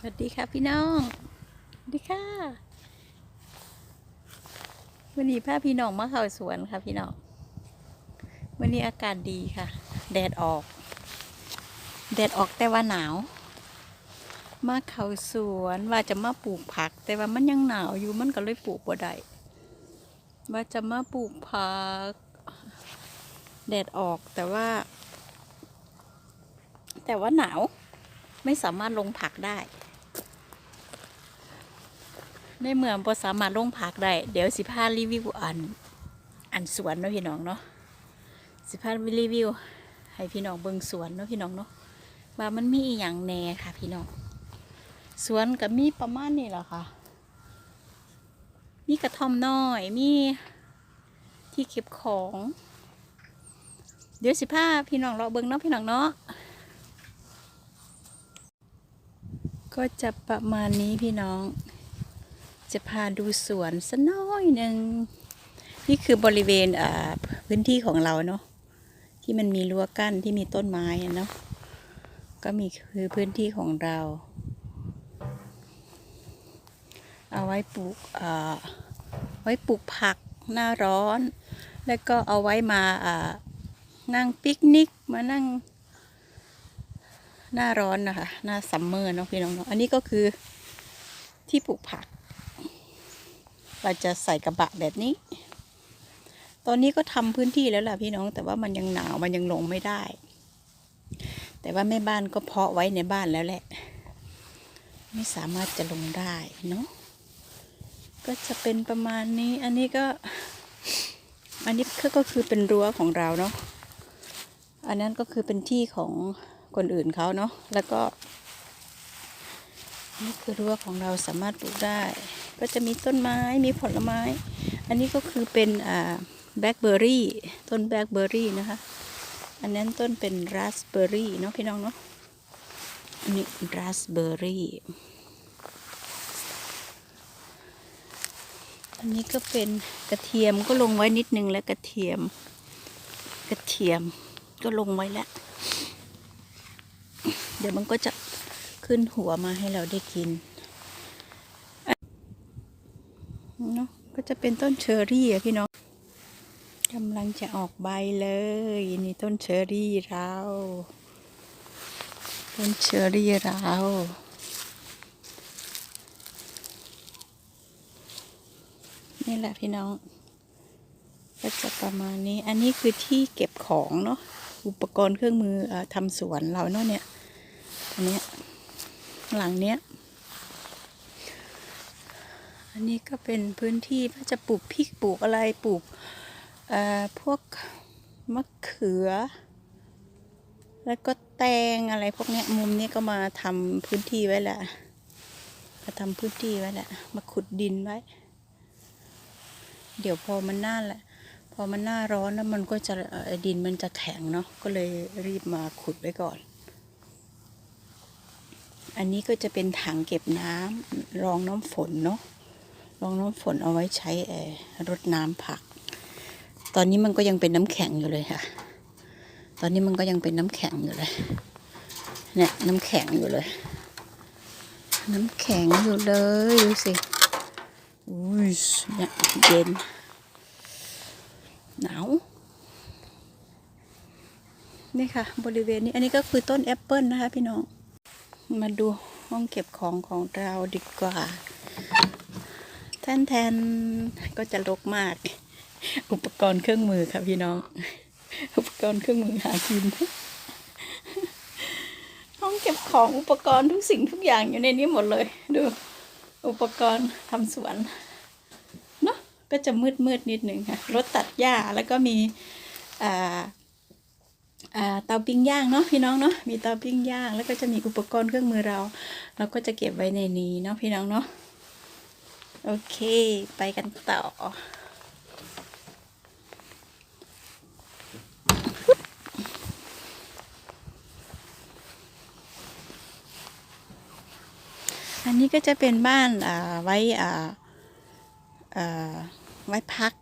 สวัสดีค่ะพี่น้องสวัสดีค่ะวันนี้พาพี่น้องมาเข้าสวนค่ะพี่น้องวันนี้อากาศดีค่ะ แดดออก แดดออกแต่ว่าหนาว มาเข้าสวนว่าจะมาปลูกผัก แต่ว่ามันยังหนาวอยู่มันก็เลยปลูกบ่ได้ว่าจะมาปลูกผัก แดดออกแต่ว่า แต่ว่าหนาวไม่สามารถลงผักได้ ในเมืองพอสามารถลงผักได้ เดี๋ยวสิพารีวิวอัน อันสวนเนาะพี่น้องเนาะสิพารีวิว ให้พี่น้องเบิ่งสวนเนาะพี่น้องเนาะว่ามันมีอหย่างแหน่ค่ะ พี่น้องสวนก็มีประมาณนี้แหละค่ะ มีกระท่อมน้อยมีที่เก็บของ เดี๋ยวสิพาพี่น้องเราเบิ่งเนาะพี่น้องเนาะก็จะประมาณนี้พี่น้อง จะพาดูสวนสักน้อยหนึ่งนี่คือบริเวณพื้นที่ของเราเนาะที่มันมีรั้วกั้นที่มีต้นไม้อะเนาะก็มีคือพื้นที่ของเรา เอาไว้ปลูกอ่าไว้ปลูกผักหน้าร้อน แล้วก็เอาไว้มาอ่านั่งปิกนิกมานั่ง หน้าร้อนนะคะ หน้าซัมเมอร์เนาะพี่น้องเนาะอันนี้ก็คือที่ปลูกผัก เราจะใส่กระบะแบบนี้ ตอนนี้ก็ทำพื้นที่แล้วล่ะพี่น้อง แต่ว่ามันยังหนาวมันยังลงไม่ได้ แต่ว่าแม่บ้านก็เพาะไว้ในบ้านแล้วแหละ ไม่สามารถจะลงได้เนาะก็จะเป็นประมาณนี้ อันนี้ก็ อันนี้ก็คือเป็นรั้วของเราเนาะ อันนั้นก็คือเป็นที่ของคนอื่นเขาเนาะ แล้วก็นี่คือรั้วของเราสามารถปลูกได้ ก็จะมีต้นไม้มีผลไม้ อันนี้ก็คือเป็นอ่าแบล็คเบอร์รี่ต้นแบล็คเบอร์รี่นะคะ อันนั้นต้นเป็นราสเบอร์รี่เนาะพี่น้องเนาะอันนี้ราสเบอร์รี่อันนี้ก็เป็นกระเทียมก็ลงไว้นิดนึงแล้วกระเทียม กระเทียมก็ลงไว้แล้ว เดี๋ยวมันก็จะขึ้นหัวมาให้เราได้กินเนาะก็ จะเป็นต้นเชอรี่อะพี่น้องกำลังจะออกใบเลยนี่ต้นเชอรี่เรา ต้นเชอร์รี่เรานี่แหละพี่น้อง ก็จะประมาณนี้อันนี้คือที่เก็บของเนาะอุปกรณ์เครื่องมืออทำสวนเราเนาะเนี่ยอันเนี้ยหลังเนี้ย อันนี้ก็เป็นพื้นที่ว่าจะปลูกพริกปลูกอะไรปลูกพวกมะเขือ แล้วก็แตงอะไรพวกนี้มุมนี้ก็มาทำพื้นที่ไว้แหละมาทำพื้นที่ไว้แหละ มาขุดดินไว้ เดี๋ยวพอมันหน้าแหละ พอมันหน้าร้อนแล้วมันก็จะดินมันจะแข็งเนาะก็เลยรีบมาขุดไว้ก่อน อันนี้ก็จะเป็นถังเก็บน้ำรองน้ำฝนเนาะ รองน้ำฝนเอาไว้ใช้เอ่อรดน้ำผัก ตอนนี้มันก็ยังเป็นน้ำแข็งอยู่เลยค่ะ ตอนนี้มันก็ยังเป็นน้ำแข็งอยู่เลย เนี่ยน้ำแข็งอยู่เลย น้ำแข็งอยู่เลยดูสิ อุ้ยเนี่ยเย็น หนาวนี่ค่ะ บริเวณนี้ อันนี้ก็คือต้นแอปเปิลนะคะพี่น้อง มาดูห้องเก็บของของเราดีกว่า แทนแทนก็จะรกมาก อุปกรณ์เครื่องมือค่ะพี่น้อง อุปกรณ์เครื่องมือหากิน ห้องเก็บของอุปกรณ์ทุกสิ่งทุกอย่างอยู่ในนี้หมดเลย ดู อุปกรณ์ทำสวนเนาะก็จะมืดมืดนิดหนึ่งค่ะรถตัดหญ้าแล้วก็มีอ่าอ่าเตาปิ้งย่างเนาะพี่น้องเนาะมีเตาปิ้งย่าง แล้วก็จะมีอุปกรณ์เครื่องมือเรา เราก็จะเก็บไว้ในนี้เนาะพี่น้องเนาะ โอเคไปกันต่อ อันนี้ก็จะเป็นบ้านอ่าไว้อ่าอ่าไว้พัก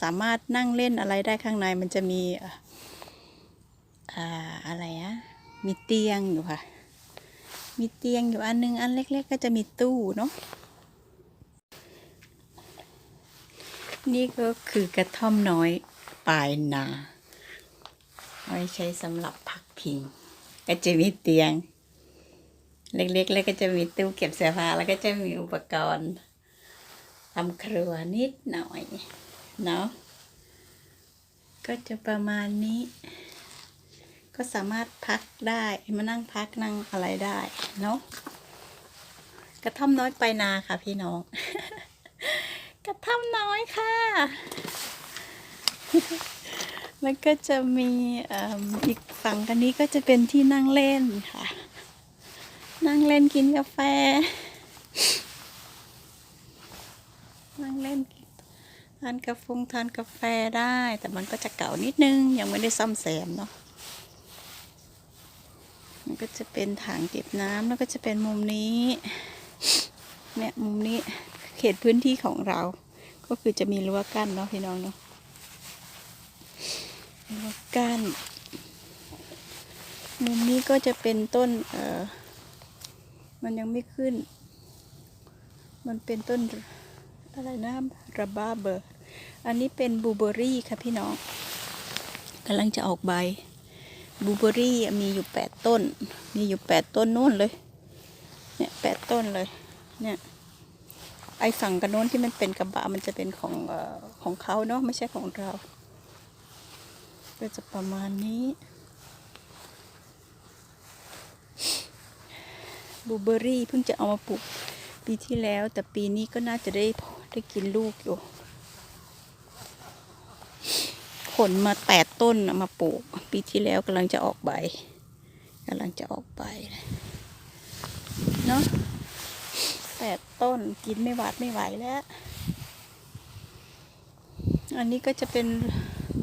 สามารถนั่งเล่นอะไรได้ข้างในมันจะมีอ่าอ่าอะไรอะมีเตียงอยู่ค่ะ มีเตียงอยู่อันนึง อันเล็ก ๆ ก็จะมีตู้เนาะ นี่ก็คือกระท่อมน้อยปลายนาไว้ใช้สำหรับพักพิง ก็จะมีเตียง เล็กๆ แล้วก็จะมีตู้เก็บเสื้อผ้าแล้วก็จะมีอุปกรณ์ทำครัวนิดหน่อย เนาะก็จะประมาณนี้ ก็สามารถพักได้มานั่งพักนั่งอะไรได้ เนาะกระท่อมน้อยไปนาค่ะพี่น้อง กระท่อมน้อยค่ะ แล้วก็จะมีอ,อีกฝั่งกันนี้ก็จะเป็นที่นั่งเล่นค่ะ นั่งเล่นกินกาแฟ นั่งเล่นกินทานกาแฟทานกาแฟได้ แต่มันก็จะเก่านิดนึง ยังไม่ได้ซ่อมแซมเนาะมันก็จะเป็นถังเก็บน้ำแล้วก็จะเป็นมุมนี้เนี่ยมุมนี้เขตพื้นที่ของเรา ก็คือจะมีรั้วกั้นเนาะพี่น้องเนาะรั้วกั้นมุมนี้ก็จะเป็นต้นเออมันยังไม่ขึ้น มันเป็นต้นอะไรนะระบ้าเบอร์ อันนี้เป็นบูเบอรี่ค่ะพี่น้องกำลังจะออกใบบูเบอรี่มีอยู่แปดต้น มีอยู่แปดต้นนู่นเลย เนี่ยแปดต้นเลย เนี่ย ไอฝั่งกันโน้นที่มันเป็นกระบะมันจะเป็นของอของเขาเนาะไม่ใช่ของเรา ก็จะประมาณนี้บลูเบอรี่เพิ่งจะเอามาปลูกปีที่แล้ว แต่ปีนี้ก็น่าจะได้ได้กินลูกอยู่ผลมาแปดต้นมาปลูก ปีที่แล้วกำลังจะออกใบกำลังจะออกใบเนาะ แปดต้นกินไม่หวาดไม่ไหวแล้ว อันนี้ก็จะเป็น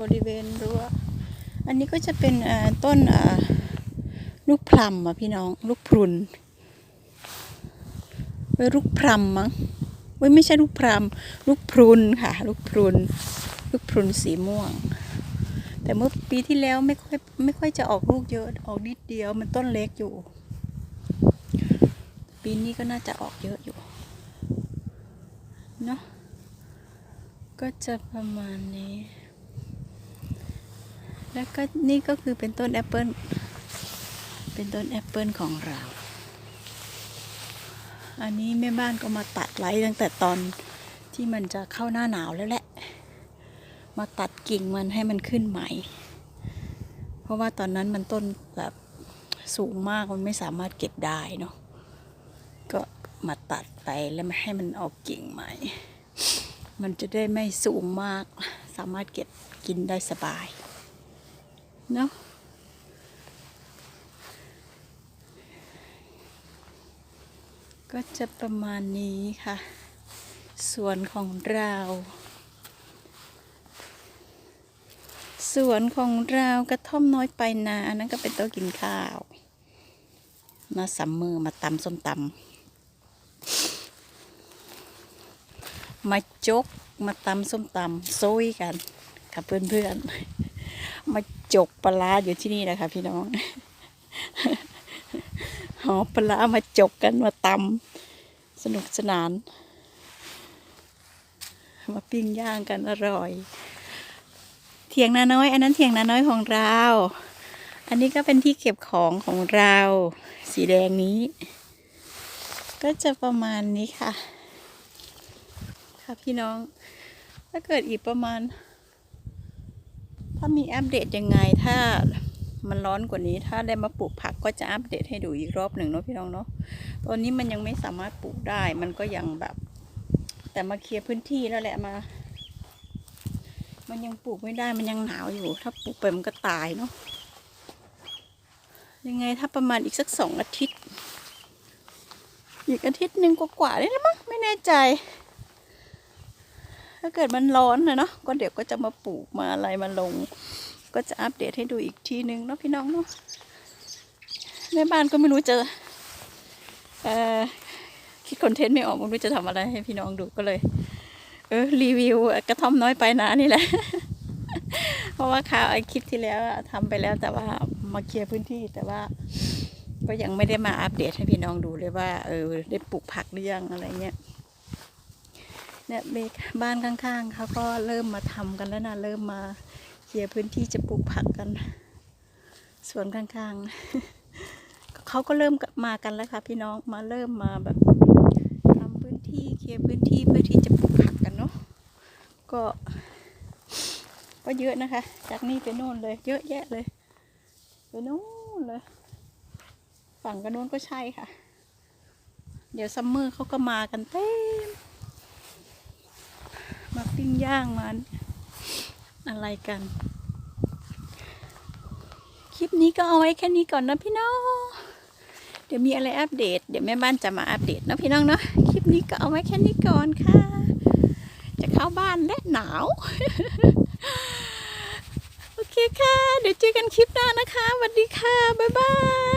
บริเวณรั้ว อันนี้ก็จะเป็นต้นลูกพลัมอะพี่น้องลูกพรุนเว้ลูกพลัมมั้งเว้ไม่ใช่ลูกพลัมลูกพรุนค่ะ ลูกพรุน ลูกพรุนสีม่วง แต่เมื่อปีที่แล้วไม่ค่อยไม่ค่อยจะออกลูกเยอะออกนิดเดียวมันต้นเล็กอยู่ ปีนี้ก็น่าจะออกเยอะอยู่เนาะก็จะประมาณนี้ แล้วก็นี่ก็คือเป็นต้นแอปเปิลเป็นต้นแอปเปิลของเรา อันนี้แม่บ้านก็มาตัดไว้ตั้งแต่ตอนที่มันจะเข้าหน้าหนาวแล้วแหละ มาตัดกิ่งมันให้มันขึ้นใหม่ เพราะว่าตอนนั้นมันต้นแบบสูงมากมันไม่สามารถเก็บได้เนาะ มาตัดไปแล้วมาให้มันออกกิ่งใหม่ มันจะได้ไม่สูงมาก สามารถเก็บกินได้สบาย เนาะก็จะประมาณนี้ค่ะส่วนของเราส่วนของเรากระท่อมน้อยไปนาอันนั้นก็เป็นโต๊ะกินข้าวมาสัมมือมาตำส้มตำ มาจกมาตำส้มตำโซยกันกับเพื่อนๆ มาจกปลาอยู่ที่นี่นะคะพี่น้องหอปลาร้ามาจกกันมาตำสนุกสนาน มาปิ้งย่างกันอร่อย เถียงนาน้อย อันนั้นเถียงนาน้อยของเรา อันนี้ก็เป็นที่เก็บของของเรา สีแดงนี้ ก็จะประมาณนี้ค่ะ ค่ะพี่น้อง ถ้าเกิดอีกประมาณ ถ้ามีอัปเดตยังไงถ้ามันร้อนกว่านี้ ถ้าได้มาปลูกผักก็จะอัปเดตให้ดูอีกรอบหนึ่งเนาะพี่น้องเนาะตอนนี้มันยังไม่สามารถปลูกได้มันก็ยังแบบ แต่มาเคลียร์พื้นที่แล้วแหละมา มันยังปลูกไม่ได้มันยังหนาวอยู่ ถ้าปลูกไปมันก็ตายเนาะยังไงถ้าประมาณอีกสักสองอาทิตย์ อีกอาทิตย์หนึ่งกว่าๆได้แล้วมั้งไม่แน่ใจ ถ้าเกิดมันร้อนนะเนาะก็เดี๋ยวก็จะมาปลูกมาอะไรมาลง ก็จะอัปเดตให้ดูอีกทีนึงเนาะพี่น้องเนาะแม่บ้านก็ไม่รู้จะเอ่อคิดคอนเทนต์ไม่ออกไม่รู้จะทำอะไรให้พี่น้องดูก็เลย เออรีวิวกระท่อมน้อยไปนะนี่แหละ เพราะว่าข่าวไอคลิปที่แล้วทำไปแล้วแต่ว่ามาเคลียร์พื้นที่แต่ว่า ก็ยังไม่ได้มาอัปเดตให้พี่น้องดูเลยว่าเออได้ปลูกผักหรือยังอะไรเงี้ย เนี่ยเบกบ้านข้างๆเขาก็เริ่มมาทำกันแล้วนะเริ่มมาเคลียร์พื้นที่จะปลูกผักกันสวนข้างๆเขาก็เริ่มมากันแล้วค่ะ พี่น้องมาเริ่มมาแบบทำพื้นที่เคลียร์พื้นที่เพื่อที่จะปลูกผักกันเนาะก็ก็เยอะนะคะ จากนี่ไปโน่นเลย เยอะแยะเลยไปโน่นเลย ฝั่งกันโน้นก็ใช่ค่ะ เดี๋ยวซัมเมอร์เขาก็มากันเต็ม มาปิ้งย่างมันอะไรกัน คลิปนี้ก็เอาไว้แค่นี้ก่อนนะพี่น้อง เดี๋ยวมีอะไรอัปเดต เดี๋ยวแม่บ้านจะมาอัปเดตนะพี่น้องเนาะ คลิปนี้ก็เอาไว้แค่นี้ก่อนค่ะ จะเข้าบ้านและหนาว โอเคค่ะ เดี๋ยวเจอกันคลิปหน้านะคะสวัสดีค่ะ บ๊ายบาย